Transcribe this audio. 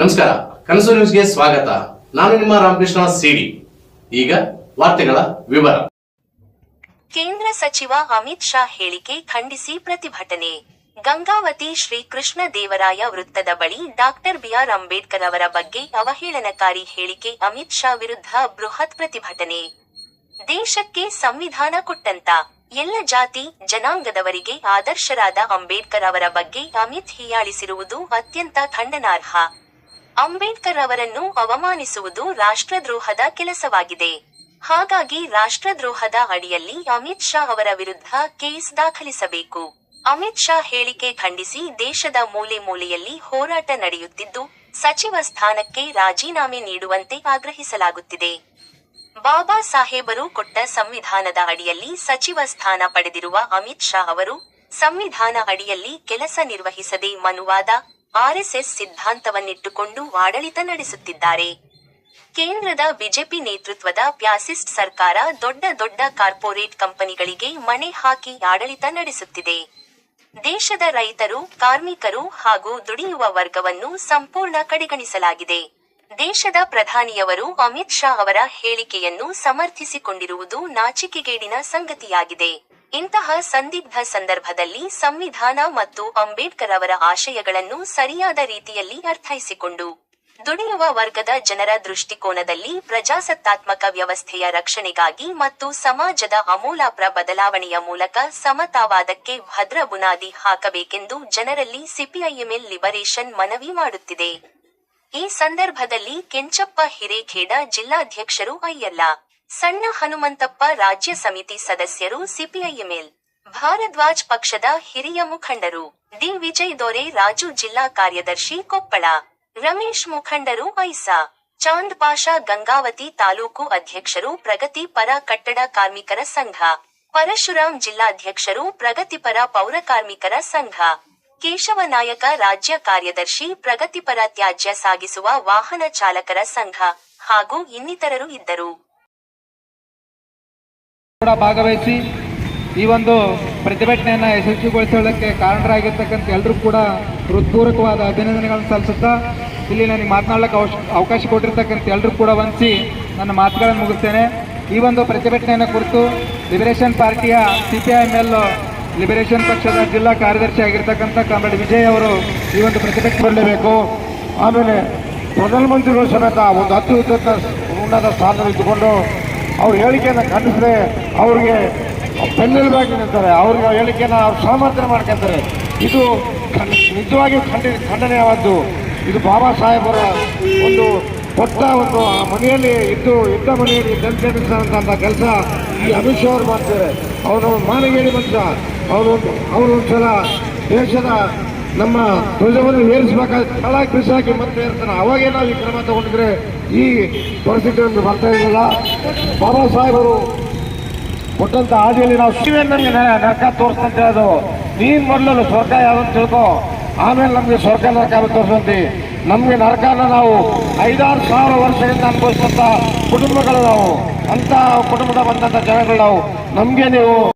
ನಮಸ್ಕಾರ, ಕನಸು ನ್ಯೂಸ್ಗೆ ಸ್ವಾಗತ. ನಾನು ನಿಮ್ಮ ರಾಮಕೃಷ್ಣ ಸಿಡಿ. ಈಗ ವಾರ್ತೆಗಳ ವಿವರ. ಕೇಂದ್ರ ಸಚಿವ ಅಮಿತ್ ಶಾ ಹೇಳಿಕೆ ಖಂಡಿಸಿ ಪ್ರತಿಭಟನೆ. ಗಂಗಾವತಿ ಶ್ರೀ ಕೃಷ್ಣ ದೇವರಾಯ ವೃತ್ತದ ಬಳಿ ಡಾಕ್ಟರ್ ಬಿಆರ್ ಅಂಬೇಡ್ಕರ್ ಅವರ ಬಗ್ಗೆ ಅವಹೇಳನಕಾರಿ ಹೇಳಿಕೆ ಅಮಿತ್ ಶಾ ವಿರುದ್ಧ ಬೃಹತ್ ಪ್ರತಿಭಟನೆ. ದೇಶಕ್ಕೆ ಸಂವಿಧಾನ ಕೊಟ್ಟಂತ ಎಲ್ಲ ಜಾತಿ ಜನಾಂಗದವರಿಗೆ ಆದರ್ಶರಾದ ಅಂಬೇಡ್ಕರ್ ಅವರ ಬಗ್ಗೆ ಅಮಿತ್ ಹೀಯಾಳಿಸಿರುವುದು ಅತ್ಯಂತ ಖಂಡನಾರ್ಹ. ಅಂಬೇಡ್ಕರ್ ಅವರನ್ನು ಅವಮಾನಿಸುವುದು ರಾಷ್ಟ್ರದ್ರೋಹದ ಕೆಲಸವಾಗಿದೆ. ಹಾಗಾಗಿ ರಾಷ್ಟ್ರದ್ರೋಹದ ಅಡಿಯಲ್ಲಿ ಅಮಿತ್ ಶಾ ಅವರ ವಿರುದ್ಧ ಕೇಸ್ ದಾಖಲಿಸಬೇಕು. ಅಮಿತ್ ಶಾ ಹೇಳಿಕೆ ಖಂಡಿಸಿ ದೇಶದ ಮೂಲೆ ಮೂಲೆಯಲ್ಲಿ ಹೋರಾಟ ನಡೆಯುತ್ತಿದ್ದು, ಸಚಿವ ಸ್ಥಾನಕ್ಕೆ ರಾಜೀನಾಮೆ ನೀಡುವಂತೆ ಆಗ್ರಹಿಸಲಾಗುತ್ತಿದೆ. ಬಾಬಾ ಸಾಹೇಬರು ಕೊಟ್ಟ ಸಂವಿಧಾನದ ಅಡಿಯಲ್ಲಿ ಸಚಿವ ಸ್ಥಾನ ಪಡೆದಿರುವ ಅಮಿತ್ ಶಾ ಅವರು, ಸಂವಿಧಾನ ಅಡಿಯಲ್ಲಿ ಕೆಲಸ ನಿರ್ವಹಿಸದೆ ಮನುವಾದ ಆರ್ಎಸ್ಎಸ್ ಸಿದ್ಧಾಂತವನ್ನಿಟ್ಟುಕೊಂಡು ಆಡಳಿತ ನಡೆಸುತ್ತಿದ್ದಾರೆ. ಕೇಂದ್ರದ ಬಿಜೆಪಿ ನೇತೃತ್ವದ ಪ್ಯಾಸಿಸ್ಟ್ ಸರ್ಕಾರ ದೊಡ್ಡ ದೊಡ್ಡ ಕಾರ್ಪೊರೇಟ್ ಕಂಪನಿಗಳಿಗೆ ಮಣೆ ಹಾಕಿ ಆಡಳಿತ ನಡೆಸುತ್ತಿದೆ. ದೇಶದ ರೈತರು, ಕಾರ್ಮಿಕರು ಹಾಗೂ ದುಡಿಯುವ ವರ್ಗವನ್ನು ಸಂಪೂರ್ಣ ಕಡೆಗಣಿಸಲಾಗಿದೆ. ದೇಶದ ಪ್ರಧಾನಿಯವರು ಅಮಿತ್ ಶಾ ಅವರ ಹೇಳಿಕೆಯನ್ನು ಸಮರ್ಥಿಸಿಕೊಂಡಿರುವುದು ನಾಚಿಕೆಗೇಡಿನ ಸಂಗತಿಯಾಗಿದೆ. ಇಂತಹ ಸಂದಿಗ್ಧ ಸಂದರ್ಭದಲ್ಲಿ ಸಂವಿಧಾನ ಮತ್ತು ಅಂಬೇಡ್ಕರ್ ಅವರ ಆಶಯಗಳನ್ನು ಸರಿಯಾದ ರೀತಿಯಲ್ಲಿ ಅರ್ಥೈಸಿಕೊಂಡು, ದುಡಿಯುವ ವರ್ಗದ ಜನರ ದೃಷ್ಟಿಕೋನದಲ್ಲಿ ಪ್ರಜಾಸತ್ತಾತ್ಮಕ ವ್ಯವಸ್ಥೆಯ ರಕ್ಷಣೆಗಾಗಿ ಮತ್ತು ಸಮಾಜದ ಅಮೂಲಾಪ್ರ ಬದಲಾವಣೆಯ ಮೂಲಕ ಸಮತಾವಾದಕ್ಕೆ ಭದ್ರ ಬುನಾದಿ ಹಾಕಬೇಕೆಂದು ಜನರಲ್ಲಿ ಸಿಪಿಐಎಂಎಲ್ ಲಿಬರೇಷನ್ ಮನವಿ ಮಾಡುತ್ತಿದೆ. ಈ ಸಂದರ್ಭದಲ್ಲಿ ಕೆಂಚಪ್ಪ ಹಿರೇಖೇಡ ಜಿಲ್ಲಾಧ್ಯಕ್ಷರು ಅಯ್ಯಲ್ಲ. ಸಣ್ಣ ಹನುಮಂತಪ್ಪ ರಾಜ್ಯ ಸಮಿತಿ ಸದಸ್ಯರು ಸಿಪಿಐಎಂಎಲ್, ಭಾರದ್ವಾಜ್ ಪಕ್ಷದ ಹಿರಿಯ ಮುಖಂಡರು, ಡಿ ವಿಜಯ್ ದೊರೆ ರಾಜು ಜಿಲ್ಲಾ ಕಾರ್ಯದರ್ಶಿ ಕೊಪ್ಪಳ, ರಮೇಶ್ ಮುಖಂಡರು ಐಸಾ ಚಾಂದ್ ಪಾಷಾ ಗಂಗಾವತಿ ತಾಲೂಕು ಅಧ್ಯಕ್ಷರು ಪ್ರಗತಿ ಪರ ಕಟ್ಟಡ ಕಾರ್ಮಿಕರ ಸಂಘ ಪರಶುರಾಮ್ ಜಿಲ್ಲಾಧ್ಯಕ್ಷರು ಪ್ರಗತಿಪರ ಪೌರ ಕಾರ್ಮಿಕರ ಸಂಘ ಕೇಶವ ನಾಯಕ ರಾಜ್ಯ ಕಾರ್ಯದರ್ಶಿ, ಪ್ರಗತಿಪರ ತ್ಯಾಜ್ಯ ಸಾಗಿಸುವ ವಾಹನ ಚಾಲಕರ ಸಂಘ ಹಾಗೂ ಇನ್ನಿತರರು ಇದ್ದರು. ಭಾಗವಹಿಸಿ ಈ ಒಂದು ಪ್ರತಿಭಟನೆಯನ್ನು ಯಶಸ್ವಿಗೊಳಿಸೋದಕ್ಕೆ ಕಾರಣರಾಗಿರ್ತಕ್ಕಂಥ ಎಲ್ಲರೂ ಕೂಡ ಹೃತ್ಪೂರ್ವಕವಾದ ಅಭಿನಂದನೆಗಳನ್ನು ಸಲ್ಲಿಸುತ್ತಾ ಇಲ್ಲಿ ನನಗೆ ಮಾತನಾಡಲಿಕ್ಕೆ ಅವಕಾಶ ಕೊಟ್ಟಿರ್ತಕ್ಕಂಥ ಎಲ್ಲರೂ ಕೂಡ ವಂಚಿ ನನ್ನ ಮಾತುಗಳನ್ನು ಮುಗಿಸ್ತೇನೆ. ಈ ಒಂದು ಪ್ರತಿಭಟನೆಯನ್ನು ಕುರಿತು ಲಿಬರೇಷನ್ ಪಾರ್ಟಿಯ C P I M L liberation ಪಕ್ಷದ ಜಿಲ್ಲಾ ಕಾರ್ಯದರ್ಶಿ ಆಗಿರ್ತಕ್ಕಂಥ ಕಾಮ್ರೇಡ್ ವಿಜಯ್ ಅವರು ಈ ಒಂದು ಪ್ರತಿಭಟನೆ ಬರಲೇಬೇಕು. ಆಮೇಲೆ ಪ್ರಧಾನಮಂತ್ರಿಗಳು ಸಮೇತ ಒಂದು ಅತ್ಯುತ್ತ ಉನ್ನತ ಸ್ಥಾನದಲ್ಲಿ ಇದ್ದುಕೊಂಡು ಅವ್ರ ಹೇಳಿಕೆಯನ್ನು ಖಂಡಿಸಿದ್ರೆ ಅವ್ರಿಗೆ ಬೆನ್ನೆಲುಬಾಗಿ ನಿಂತಾರೆ. ಅವ್ರಿಗೆ ಹೇಳಿಕೆಯನ್ನು ಅವ್ರು ಸಮರ್ಥನೆ ಮಾಡ್ಕೊಂತಾರೆ. ಇದು ನಿಜವಾಗಿ ಖಂಡಿ, ಖಂಡನೀಯವಾದ್ದು. ಇದು ಬಾಬಾ ಸಾಹೇಬರ ಒಂದು ಕೊಟ್ಟ ಒಂದು ಆ ಮನೆಯಲ್ಲಿ ಇದ್ದು, ಇದ್ದ ಮನೆಯಲ್ಲಿ ಜನಸಂಖ್ಯೆ ಕೆಲಸ ಈ ಅಮಿತ್ ಶಾ ಅವರು ಮಾಡ್ತಾರೆ ಅವರು ಮಾನಗೇಡಿ ಮನುಷ್ಯ ಅವರು ಅವರು ಒಂದ್ಸಲ ದೇಶದ ನಮ್ಮ ಧ್ವಜವನ್ನು ಏರಿಸಬೇಕಾದ ಕೆಳಗೆ ಬಿಸಾಕಿ ಮತ್ತೆ ಇರ್ತಾರೆ ಅವಾಗೇ ನಾವು ಈ ಕ್ರಮ ತಗೊಂಡಿದ್ರೆ ಈ ಪರಿಸ್ಥಿತಿ ಒಂದು ಬರ್ತಾ ಇರಲಿಲ್ಲ ಬಾಬಾ ಸಾಹೇಬರು ಕೊಟ್ಟಂತ ಹಾದಿಯಲ್ಲಿ ನಾವು ಶಿವೇ ನಮಗೆ ನರಕ ತೋರಿಸ್ತಂತೆ ಅದು. ನೀನ್ ಮೊದಲು ಸ್ವರ್ಗ ಯಾವ್ದು ತಿಳ್ಕೊ. ಆಮೇಲೆ ನಮಗೆ ಸ್ವರ್ಗ ನರಕ ತೋರಿಸಂತಿ? ನಮಗೆ ನರಕನ ನಾವು ಐದಾರು ಸಾವಿರ ವರ್ಷದಿಂದ ಅನುಭವಿಸಿದಂತ ಕುಟುಂಬಗಳು ನಾವು. ಅಂತ ಕುಟುಂಬದ ಬಂದಂತ ಜನಗಳು ನಾವು. ನಮ್ಗೆ ನೀವು